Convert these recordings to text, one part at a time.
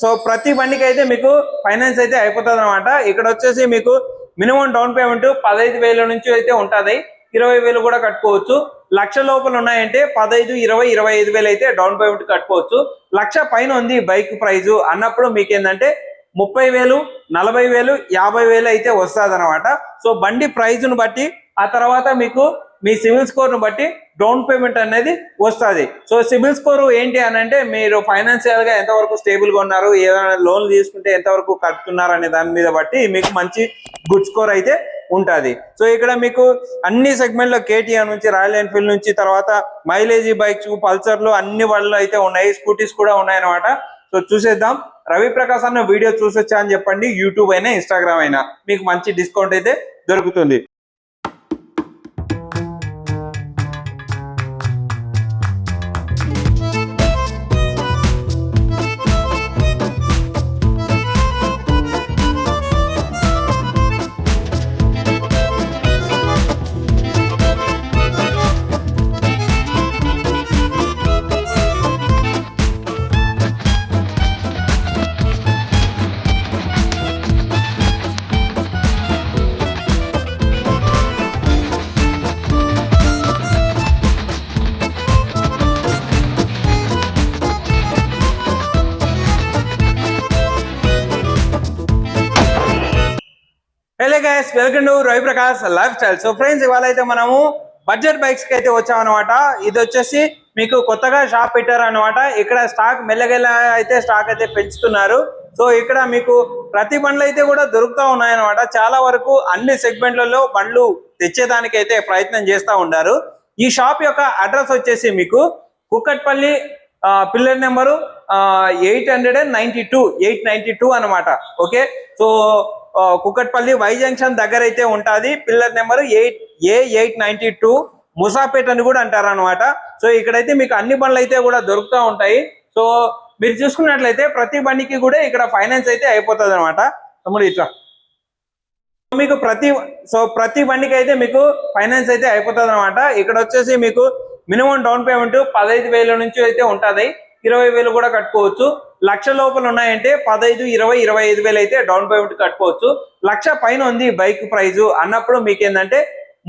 So ప్రతి బండికి అయితే మీకు ఫైనాన్స్ అయితే అయిపోతుంది అనమాట ఇక్కడ వచ్చేసి మీకు మినిమం డౌన్ పేమెంట్ పదహైదు వేల నుంచి అయితే ఉంటుంది. ఇరవై వేలు కూడా కట్టుకోవచ్చు. లక్ష లోపల ఉన్నాయంటే పదహైదు ఇరవై ఇరవై ఐదు వేలు అయితే డౌన్ పేమెంట్ కట్టుకోవచ్చు. లక్ష పైన ఉంది బైక్ ప్రైజ్. అన్నప్పుడు మీకు ఏంటంటే ముప్పై వేలు నలభై వేలు యాభై వేలు అయితే వస్తుంది అనమాట సో బండి ప్రైజ్ను బట్టి ఆ తర్వాత మీకు మీ సివిల్ స్కోర్ను బట్టి డౌన్ పేమెంట్ అనేది వస్తుంది. సో సివిల్ స్కోర్ ఏంటి అని అంటే మీరు ఫైనాన్షియల్గా ఎంతవరకు స్టేబుల్గా ఉన్నారు ఏదైనా లోన్ తీసుకుంటే ఎంతవరకు కడుతున్నారు అనే దాని మీద బట్టి మీకు మంచి గుడ్ స్కోర్ అయితే ఉంటుంది. సో ఇక్కడ మీకు అన్ని సెగ్మెంట్లో కేటీఆర్ నుంచి రాయల్ ఎన్ఫీల్డ్ నుంచి తర్వాత మైలేజీ బైక్స్ పల్సర్లు అన్ని వాళ్ళు అయితే ఉన్నాయి స్కూటీస్ కూడా ఉన్నాయి అనమాట సో చూసేద్దాం. రవి ప్రకాశ్ అన్న వీడియో చూసొచ్చా అని చెప్పండి యూట్యూబ్ అయినా ఇన్స్టాగ్రామ్ అయినా మీకు మంచి డిస్కౌంట్ అయితే దొరుకుతుంది. Guys welcome to Ravi Prakash life style so friends ఇవాళ అయితే మనము బడ్జెట్ బైక్స్కి అయితే వచ్చామన్నమాట. ఇది వచ్చేసి మీకు కొత్తగా షాప్ పెట్టారు అనమాట ఇక్కడ స్టాక్ మెల్లగెల్ల అయితే స్టాక్ అయితే పెంచుతున్నారు. సో ఇక్కడ మీకు ప్రతి బండ్లు అయితే కూడా దొరుకుతూ ఉన్నాయన్నమాట. చాలా వరకు అన్ని సెగ్మెంట్లలో బండ్లు తెచ్చేదానికి అయితే ప్రయత్నం చేస్తూ ఉన్నారు. ఈ షాప్ యొక్క అడ్రస్ వచ్చేసి మీకు Kukatpally pillar number eight hundred and ninety two eight ninety two అనమాట ఓకే సో ఆ, కుక్కట్పల్లి వై జంక్షన్ దగ్గర అయితే ఉంటుంది. Pillar number eight A eight ninety two. Moosapet అని కూడా అంటారు అనమాట సో ఇక్కడైతే మీకు అన్ని బండ్లు అయితే కూడా దొరుకుతూ ఉంటాయి. సో మీరు చూసుకున్నట్లయితే ప్రతి బండికి కూడా ఇక్కడ ఫైనాన్స్ అయితే అయిపోతుంది అనమాట తమ్ముడు ఇట్లా. మీకు ప్రతి సో ప్రతి బండికి అయితే మీకు ఫైనాన్స్ అయితే అయిపోతుంది అనమాట ఇక్కడ వచ్చేసి మీకు మినిమం డౌన్ పేమెంట్ పదహైదు వేల నుంచి అయితే ఉంటుంది. ఇరవై వేలు కూడా కట్టుకోవచ్చు. లక్ష లోపల ఉన్నాయంటే పదహైదు ఇరవై ఇరవై ఐదు వేలు అయితే డౌన్ పేమెంట్ కట్టుకోవచ్చు. లక్ష పైన ఉంది బైక్ ప్రైజ్. అన్నప్పుడు మీకు ఏంటంటే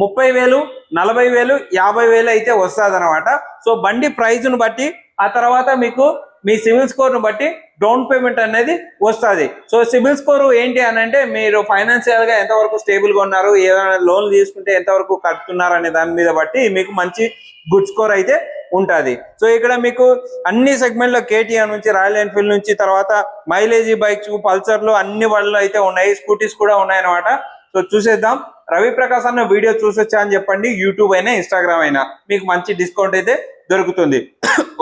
ముప్పై వేలు నలభై వేలు యాభై వేలు అయితే వస్తుంది అనమాట సో బండి ప్రైజ్ను బట్టి ఆ తర్వాత మీకు మీ సివిల్ స్కోర్ను బట్టి డౌన్ పేమెంట్ అనేది వస్తుంది. సో సివిల్ స్కోర్ ఏంటి అని అంటే మీరు ఫైనాన్షియల్గా ఎంతవరకు స్టేబుల్గా ఉన్నారు ఏదైనా లోన్ తీసుకుంటే ఎంతవరకు కడుతున్నారు అనే దాని మీద బట్టి మీకు మంచి గుడ్ స్కోర్ అయితే ఉంటుంది. సో ఇక్కడ మీకు అన్ని సెగ్మెంట్లో కేటీఆర్ నుంచి రాయల్ ఎన్ఫీల్డ్ నుంచి తర్వాత మైలేజీ బైక్స్ పల్సర్లు అన్ని వాళ్ళు అయితే ఉన్నాయి. స్కూటీస్ కూడా ఉన్నాయి అనమాట సో చూసేద్దాం. రవి ప్రకాశ్ అన్న వీడియో చూసొచ్చా అని చెప్పండి. యూట్యూబ్ అయినా ఇన్స్టాగ్రామ్ అయినా. మీకు మంచి డిస్కౌంట్ అయితే దొరుకుతుంది.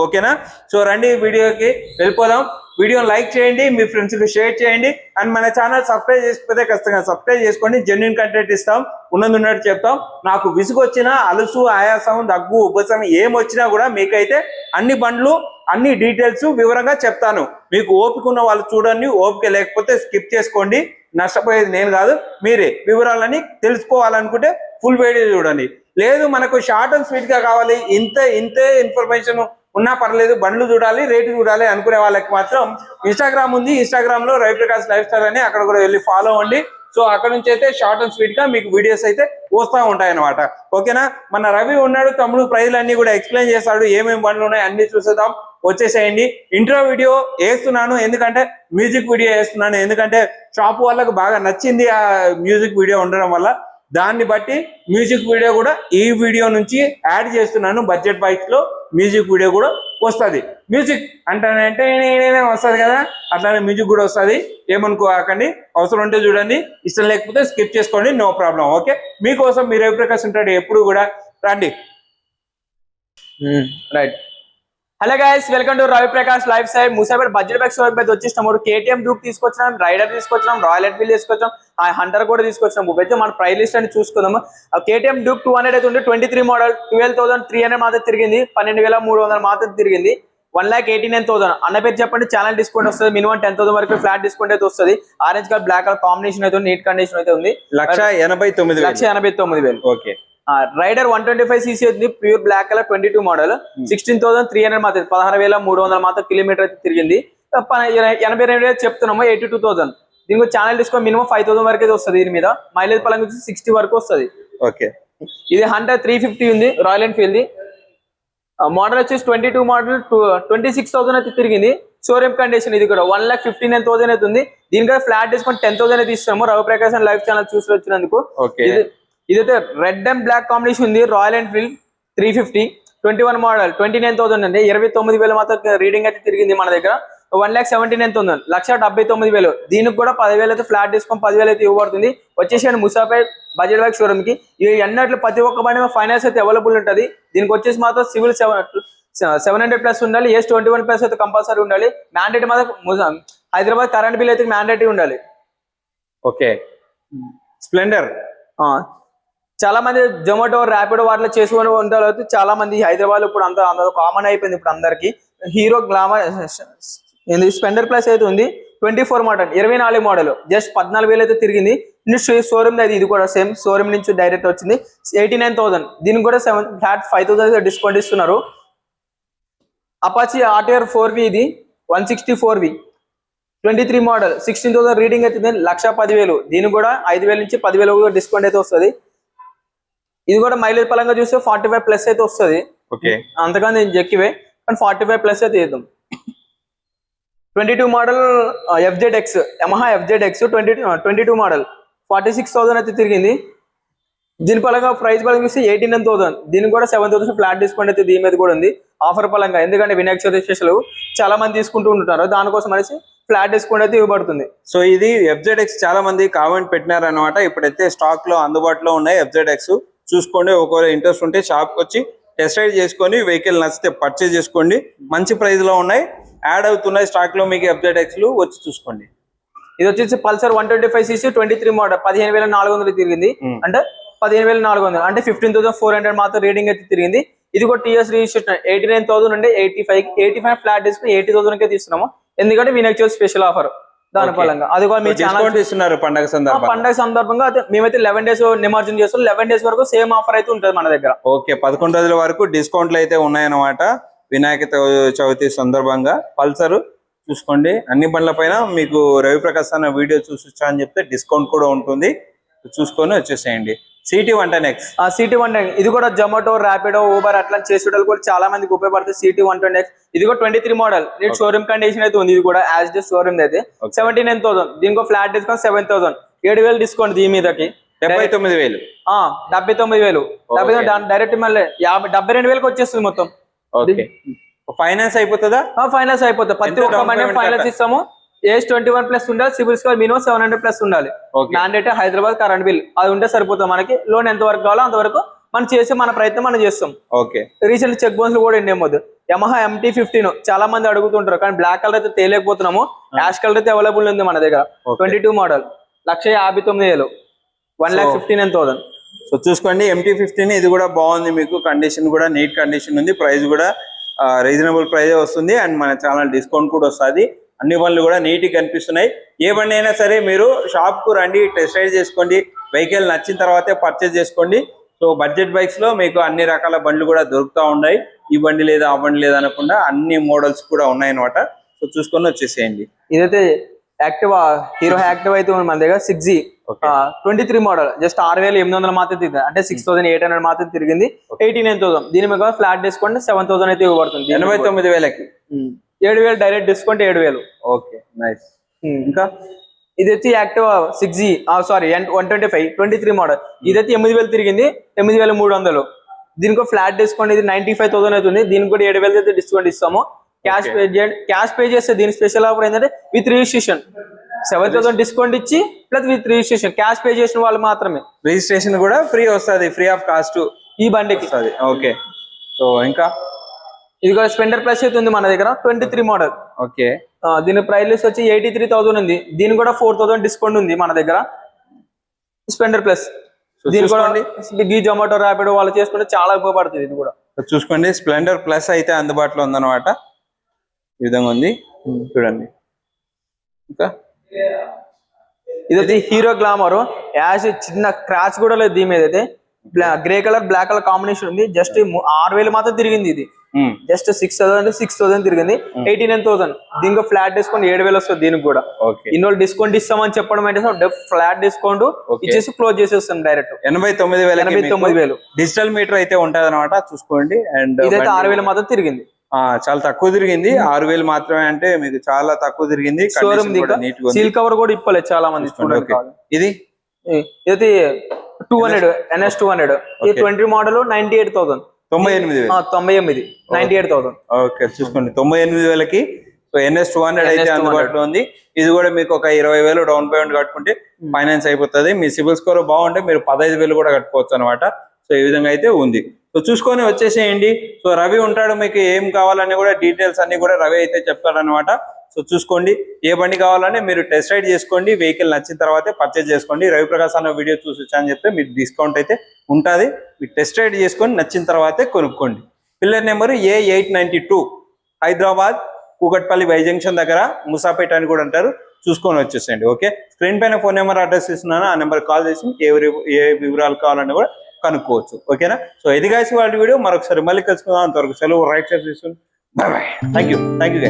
ఓకేనా? సో రండి వీడియోకి వెళ్ళిపోదాం. వీడియోని లైక్ చేయండి మీ ఫ్రెండ్స్కి షేర్ చేయండి. అండ్ మన ఛానల్ సబ్స్క్రైబ్ చేసుకుంటే ఖచ్చితంగా సబ్స్క్రైబ్ చేసుకోండి జెన్యున్ కంటెంట్ ఇస్తాం. ఉన్నది ఉన్నట్టు చెప్తాం. నాకు విసుగు వచ్చినా అలుసు ఆయాసం దగ్గు ఉపసం ఏం వచ్చినా కూడా మీకైతే అన్ని బండ్లు అన్ని డీటెయిల్స్ వివరంగా చెప్తాను. మీకు ఓపిక ఉన్న వాళ్ళు చూడండి ఓపిక లేకపోతే స్కిప్ చేసుకోండి. నష్టపోయేది నేను కాదు మీరే వివరాలని తెలుసుకోవాలనుకుంటే ఫుల్ వీడియో చూడండి. లేదు మనకు షార్ట్ అండ్ స్వీట్గా కావాలి. ఇంత ఇంతే ఇన్ఫర్మేషన్ ఉన్నా పర్లేదు బండ్లు చూడాలి రేటు చూడాలి అనుకునే వాళ్ళకి మాత్రం ఇన్స్టాగ్రామ్ ఉంది. ఇన్స్టాగ్రామ్లో రవి ప్రకాష్ లైఫ్ స్టైల్ అని అక్కడ కూడా వెళ్ళి ఫాలో అవ్వండి. సో అక్కడ నుంచి అయితే షార్ట్ అండ్ స్వీట్గా మీకు వీడియోస్ అయితే వస్తూ ఉంటాయన్నమాట. ఓకేనా? మన రవి ఉన్నాడు తమ్ముడు ప్రైజ్లు అన్ని కూడా ఎక్స్ప్లెయిన్ చేస్తాడు. ఏమేమి బండ్లు ఉన్నాయి అన్ని చూసేద్దాం. వచ్చేసేయండి. ఇంట్రో వీడియో వేస్తున్నాను. ఎందుకంటే మ్యూజిక్ వీడియో వేస్తున్నాను. ఎందుకంటే షాప్ వాళ్ళకు బాగా నచ్చింది ఆ మ్యూజిక్ వీడియో ఉండడం వల్ల. దాన్ని బట్టి మ్యూజిక్ వీడియో కూడా ఈ వీడియో నుంచి యాడ్ చేస్తున్నాను. బడ్జెట్ బైక్స్లో. మ్యూజిక్ వీడియో కూడా వస్తుంది. మ్యూజిక్ అంటే వస్తుంది కదా? అట్లానే మ్యూజిక్ కూడా వస్తుంది. ఏమనుకోకండి అవసరం ఉంటే చూడండి. ఇష్టం లేకపోతే స్కిప్ చేసుకోండి. No problem. ఓకే? మీకోసం మీరు ఏ ప్రకాశం ఉంటాడు ఎప్పుడు కూడా. రండి. Right. Hello guys welcome to Ravi Prakash life side Moosapet budget bag showroom అయితే వచ్చేసినాము కేటీఎం డూక్ తీసుకొచ్చినాం రైడర్ తీసుకొచ్చినాం రాయల్ ఎన్ఫీల్డ్ తీసుకొచ్చాం ఆ హంటర్ కూడా తీసుకొచ్చినాం. అయితే మన ప్రైస్ లిస్ట్ అని చూసుకుందాము. కేటీఎం డూక్ టూ హండ్రెడ్ అయితే ఉంది. Twenty three model twelve thousand three hundred మాత్రం తిరిగింది. పన్నెండు వేల మూడు వందల మాత్రం తిరిగింది. One lakh eighty nine thousand అన్న పేరు చెప్పండి ఛానల్ డిస్కౌంట్ వస్తుంది. మినిమం టెన్ థౌసండ్ వరకు ఫ్లాట్ డిస్కౌంట్ అయితే వస్తుంది. Orange colour black colour combination అయితే నీట్ కండిషన్ అయితే ఉంది. లక్ష ఎనభై తొమ్మిది లక్ష ఎనభై తొమ్మిది వేలు. Okay rider one twenty five CC ఉంది pure black colour twenty two model sixteen thousand three hundred మాత్రం పదహారు వేల మూడు వందల మాత్రం కిలోమీటర్ అయితే తిరిగింది. ఎనభై రెండు వేలు చెప్తున్నాము ఎయిటీ టూ థౌసండ్ దీనికి channel discount minimum five thousand వరకు వస్తుంది దీని మీద. మైలేజ్ పరంగా వచ్చి సిక్స్టీ వరకు వస్తుంది. ఓకే. ఇది హండ్రెడ్ త్రీ ఫిఫ్టీ ఉంది రాయల్ ఎన్ఫీల్డ్ మోడల్ వచ్చేసి twenty two model twenty six thousand అయితే తిరిగింది. షోరూమ్ కండిషన్ ఇది కూడా one lakh fifty nine thousand అయితే ఉంది. దీనికైతే ఫ్లాట్ డిస్కౌంట్ టెన్ థౌసండ్ అయితే ఇస్తున్నాము. రవి ప్రకాశ్ లైవ్ ఛానల్ చూసి వచ్చినందుకు. ఇదైతే రెడ్ అండ్ బ్లాక్ కాంబినేషన్ ఉంది. Royal Enfield three fifty twenty one model twenty nine thousand అండి. ఇరవై తొమ్మిది వేలు మాత్రం రీడింగ్ అయితే తిరిగింది మన దగ్గర. One lakh seventy nine thousand లక్ష డెబ్బై తొమ్మిది వేలు. దీనికి కూడా పదివేలు అయితే ఫ్లాట్ డిస్కౌంట్ పదివేలు అయితే ఇవ్వబడుతుంది. వచ్చేసి ముసాఫర్ బడ్జెట్ బైక్ షోరూమ్కి. ఇవి ఎన్నట్లు ప్రతి ఒక్క బండి ఫైనాన్స్ అయితే అవైలబుల్ ఉంటుంది. దీనికి వచ్చేసి మాత్రం CIBIL seven seven hundred plus ఉండాలి. ఎస్ ట్వంటీ వన్ ప్లస్ అయితే కంపల్సరీ ఉండాలి. మ్యాండేట్ మాత్రం హైదరాబాద్ కరెంట్ బిల్ అయితే మ్యాండేటరీ ఉండాలి. ఓకే. స్ప్లెండర్. చాలా మంది జొమాటో ర్యాపిడో వాటిలో చేసుకుని ఉంటారు అయితే చాలా మంది హైదరాబాద్ ఇప్పుడు అంత అందరూ కామన్ అయిపోయింది ఇప్పుడు అందరికి. హీరో గ్లామర్ స్పెండర్ ప్లస్ అయితే ఉంది. ట్వంటీ ఫోర్ మోడల్ ఇరవై నాలుగు మోడల్ జస్ట్ పద్నాలుగు వేలు అయితే తిరిగింది. షోరూమ్ అది ఇది కూడా సేమ్ షోరూమ్ నుంచి డైరెక్ట్ వచ్చింది. ఎయిటీ నైన్ థౌసండ్ దీనికి కూడా seven flat five thousand discount ఇస్తున్నారు. అపాచి ఆర్టీఆర్ ఫోర్ వి ఇది. One sixty four V twenty three model sixteen thousand reading అయితే లక్ష పదివేలు. దీనికి కూడా ఐదు వేల నుంచి పదివేలు డిస్కౌంట్ అయితే వస్తుంది. ఇది కూడా మైలేజ్ పరంగా చూస్తే ఫార్టీ ఫైవ్ ప్లస్ అయితే వస్తుంది. ఓకే అంతకన్నా నేను ఎక్కివే కానీ ఫార్టీ ఫైవ్ ప్లస్ అయితే ఇద్దాం. Twenty two model FZ X Yamaha FZ X twenty twenty two model forty six thousand అయితే తిరిగింది. దీని పరంగా ప్రైస్ పరంగా చూస్తే ఎయిటీ నైన్ థౌసండ్ దీనికి కూడా సెవెన్ థౌసండ్ ఫ్లాట్ డిస్కౌంట్ అయితే దీని మీద కూడా ఉంది. ఆఫర్ పరంగా ఎందుకంటే వినాయక చవితి స్పెషల్ చాలా మంది తీసుకుంటూ ఉంటారు దానికోసం అనేసి ఫ్లాట్ డిస్కౌంట్ అయితే ఇవ్వబడుతుంది. సో ఇది ఎఫ్జెడ్ఎక్స్ చాలా మంది కామెంట్ పెట్టినారు అనమాట ఇప్పుడైతే స్టాక్లో అందుబాటులో ఉన్నాయి ఎఫ్జెడ్ఎక్స్ చూసుకోండి. ఒకవేళ ఇంట్రెస్ట్ ఉంటే షాప్కి వచ్చి టెస్ట్ రైడ్ చేసుకొని వెహికల్ నచ్చితే పర్చేజ్ చేసుకోండి. మంచి ప్రైస్లో ఉన్నాయి. యాడ్ అవుతున్నాయి స్టాక్లో మీకు ఎఫ్జెడ్ఎక్స్లు వచ్చి చూసుకోండి. ఇది వచ్చేసి Pulsar one twenty five CC twenty three model పదిహేను వేల నాలుగు వందలు తిరిగింది. Hmm. అంటే పదిహేను వేల నాలుగు వందలు. అంటే ఫిఫ్టీన్ థౌసండ్ ఫోర్ హండ్రెడ్ మాత్రం రీడింగ్ అయితే తిరిగింది. ఇది కూడా TS registration eighty nine thousand నుండి eighty five eighty five flat discount eighty thousand కే తీస్తున్నాము. ఎందుకంటే వినాయక చవితి స్పెషల్ ఆఫర్ దాని. పరంగా. అది కూడా మీ ఛానల్ ఇస్తున్నారు పండగ సందర్భంగా. పండగ సందర్భంగా అయితే మేమైతే లెవెన్ డేస్ నిమజ్జనం చేస్తాం. లెవెన్ డేస్ వరకు సేమ్ ఆఫర్ అయితే ఉంటుంది మన దగ్గర. ఓకే పదకొండు రోజుల వరకు డిస్కౌంట్లు అయితే ఉన్నాయన్నమాట. వినాయక చవి- చవితి సందర్భంగా. పల్సర్ చూసుకోండి. అన్ని బండ్ల పైన మీకు రవిప్రకాశ్ అన్న వీడియో చూసొచ్చా అని చెప్తే డిస్కౌంట్ కూడా ఉంటుంది. చూసుకొని వచ్చేసేయండి. సిటీ వన్ టెన్ ఎక్స్ ఆ సిటీ వన్ ఇది కూడా జొమాటో ర్యాపిడో ఊబర్ అట్లా చేసేటోళ్ళు కూడా చాలా మందికి ఉపయోగపడుతుంది సిటీ వన్ ట్వంటీ ఎక్స్ ఇది కూడా ట్వంటీ త్రీ మోడల్ ఇది షోరూమ్ కండిషన్ అయితే ఉంది. ఇది కూడా యాజ్ డి షోరూమ్ అయితే. సెవెంటీ నైన్ థౌసండ్ దీనికి ఫ్లాట్ డిస్కౌంట్ సెవెన్ థౌసండ్ ఏడు వేలు డిస్కౌంట్ దీని మీదకి. డెబ్బై తొమ్మిది వేలు. ఆ, డెబ్బై తొమ్మిది వేలు. డెబ్బై డైరెక్ట్ మళ్ళీ యాభై డెబ్బై రెండు వేలకు వచ్చేస్తుంది మొత్తం. ఓకే ఫైనాన్స్ అయిపోతుందా? ఫైనాన్స్ అయిపోతుంది. ప్రతి ఒక్క payment ఫైనాన్స్? ఇస్తాము. ఏజ్ ట్వంటీ వన్ ప్లస్ ఉండాలి CIBIL score minimum seven hundred plus ఉండాలి. Mandate Hyderabad current bill. అది ఉంటే సరిపోతుంది మనకి. లోన్ ఎంత వరకు కావాలో అంతవరకు మనం చేసే మన ప్రయత్నం మనం చేస్తాం. ఓకే. రీసెంట్ చెక్ బౌన్స్ కూడా ఎండ్ ఏమొద్దు యమహా ఎంటీ ఫిఫ్టీన్ చాలా మంది అడుగుతుంటారు కానీ బ్లాక్ కలర్ అయితే తేలేకపోతున్నాము. యాష్ కలర్ అయితే అవైలబుల్ ఉంది మన దగ్గర. ట్వంటీ టూ మోడల్ లక్ష యాభై తొమ్మిది వేలు. One lakh So- fifty nine thousand so చూసుకోండి ఎంటీ ఫిఫ్టీన్ ఇది కూడా బాగుంది మీకు. కండిషన్ కూడా నీట్ కండిషన్ ఉంది. ప్రైస్ కూడా రీజనబుల్ ప్రైస్ వస్తుంది. అండ్ మన ఛానల్ డిస్కౌంట్ కూడా వస్తుంది. అన్ని బండ్లు కూడా నీట్గా కనిపిస్తున్నాయి. ఏ బండి అయినా సరే మీరు షాప్కు రండి టెస్ట్ రైడ్ చేసుకోండి వెహికల్ నచ్చిన తర్వాతే పర్చేజ్ చేసుకోండి. సో బడ్జెట్ బైక్స్లో మీకు అన్ని రకాల బండ్లు కూడా దొరుకుతూ ఉన్నాయి. ఈ బండి లేదా ఆ బండి లేదా అనకుండా అన్ని మోడల్స్ కూడా ఉన్నాయన్నమాట. సో చూసుకొని వచ్చేసేయండి. ఇదైతే యాక్టివ్ హీరో యాక్టివ్ అయితే ఉంది మన దగ్గర six G. Twenty three model just ఆరు వేల ఎనిమిది వందలు మాత్రం తిరిగింది. అంటే సిక్స్ థౌసండ్ ఎయిట్ హండ్రెడ్ మాత్రం తిరిగింది. ఎయిటీ నైన్ థౌసండ్ దీని మీద ఫ్లాట్ డిస్కౌంట్ సెవెన్ థౌసండ్ అయితే ఇవ్వబడుతుంది. ఎనభై తొమ్మిది వేలకి. ఉమ్. ఏడు వేలు డైరెక్ట్ డిస్కౌంట్ ఏడు వేలు ఓకే నైస్. ఇంకా ఇది వచ్చి active six G sorry one twenty five twenty three model. ఇది అయితే ఎనిమిది వేలు తిరిగింది ఎనిమిది వేల మూడు వందలు. దీనికి ఫ్లాట్ డిస్కౌంట్ ఇది నైన్టీ ఫైవ్ థౌసండ్ అవుతుంది. దీనికి కూడా ఏడు వేలు అయితే డిస్కౌంట్ ఇస్తాము. క్యాష్ పే చేయండి క్యాష్ పే చేస్తే దీని స్పెషల్ ఆఫర్ ఏంటంటే with registration seven thousand discount ఇచ్చి plus with registration cash pay చేసిన వాళ్ళు మాత్రమే. రిజిస్ట్రేషన్ కూడా ఫ్రీ వస్తుంది ఫ్రీ ఆఫ్ కాస్ట్ ఈ బండికి. ఓకే. సో ఇంకా? ఇది కూడా స్పెండర్ ప్లస్ అయితే ఉంది మన దగ్గర ట్వంటీ త్రీ మోడల్ ఓకే దీని ప్రైస్ లిస్ట్ వచ్చి ఎయిటీ త్రీ థౌసండ్ ఉంది. దీని కూడా ఫోర్ థౌసండ్ డిస్కౌంట్ ఉంది మన దగ్గర. Splendor plus. దీని కూడా. స్విగ్గీ జొమాటో ర్యాపిడో వాళ్ళు చేసుకుంటే చాలా ఉపయోగపడుతుంది ఇది కూడా. చూసుకోండి. స్ప్లెండర్ ప్లస్ అయితే అందుబాటులో ఉందన్నమాట. ఈ విధంగా ఉంది. చూడండి. ఇంకా? ఇది వచ్చి హీరో గ్లామర్ యాష్ చిన్న క్రాచ్ కూడా లేదు దీని మీద అయితే. Grey colour black colour combination ఉంది. జస్ట్ ఆరు వేలు మాత్రం తిరిగింది ఇది. జస్ట్ సిక్స్ థౌసండ్ అంటే సిక్స్ థౌసండ్ తిరిగింది. ఎయిటీ నైన్ థౌసండ్ దీనికి ఫ్లాట్ డిస్కౌంట్ ఏడు వేలు వస్తుంది దీనికి కూడా. ఓకే ఇన్ని రోజులు డిస్కౌంట్ ఇస్తామని చెప్పడం అంటే ఫ్లాట్ డిస్కౌంట్. ఇచ్చేసి క్లోజ్ చేసేస్తాం డైరెక్ట్ ఎనభై తొమ్మిది వేల ఎనభై తొమ్మిది వేలు. డిజిటల్ మీటర్ అయితే ఉంటది అనమాట చూసుకోండి. అండ్ ఇదైతే ఆరు వేలు మాత్రం తిరిగింది. చాలా తక్కువ తిరిగింది. ఆరు వేలు మాత్రమే అంటే మీకు చాలా తక్కువ తిరిగింది. సీల్ కవర్ కూడా ఇప్పలేదు చాలా మంది. ఇది? ఇది two hundred NS two hundred twenty model ninety eight thousand తొంభై ఎనిమిది తొంభై ఎనిమిది. Ninety eight thousand. ఓకే చూసుకోండి. తొంభై ఎనిమిది వేలకి సో ఎన్ఎస్ టూ హండ్రెడ్ అయితే 200. అందుబాటులో ఉంది. ఇది కూడా మీకు ఒక ఇరవై వేలు డౌన్ పేమెంట్ కట్టుకుంటే ఫైనాన్స్ అయిపోతుంది. మీ సిబిల్ స్కోర్ బాగుంటే మీరు పదహైదు వేలు కూడా కట్టుకోవచ్చు అనమాట సో ఈ విధంగా అయితే ఉంది. సో చూసుకొని వచ్చేసేయండి. సో రవి ఉంటాడు మీకు ఏం కావాలని కూడా డీటెయిల్స్ అన్ని కూడా రవి అయితే చెప్తాడనమాట సో చూసుకోండి ఏ బండి కావాలనే మీరు టెస్ట్ రైడ్ చేసుకోండి వెహికల్ నచ్చిన తర్వాతే పర్చేజ్ చేసుకోండి. రవిప్రకాశ్ అన్న వీడియో చూసి అని చెప్తే మీకు డిస్కౌంట్ అయితే ఉంటుంది. మీరు టెస్ట్ రైడ్ చేసుకొని నచ్చిన తర్వాతే కొనుక్కోండి. Pillar number A eight ninety two Hyderabad Kukatpally Y junction దగ్గర ముసాపేట అని కూడా అంటారు. చూసుకొని వచ్చేసేయండి ఓకే? స్క్రీన్ పైన ఫోన్ నెంబర్ అడ్రస్ ఇస్తున్నాను ఆ నెంబర్ కాల్ చేసి ఏ ఏ వివరాలు కావాలని కూడా కనుక్కోవచ్చు ఓకేనా? సో ఇది కాసి వాళ్ళ వీడియో మరొకసారి మళ్ళీ కలుసుకుందాం. అంతవరకు సెలవు రైట్ సైడ్ తీసుకుని bye bye thank you thank you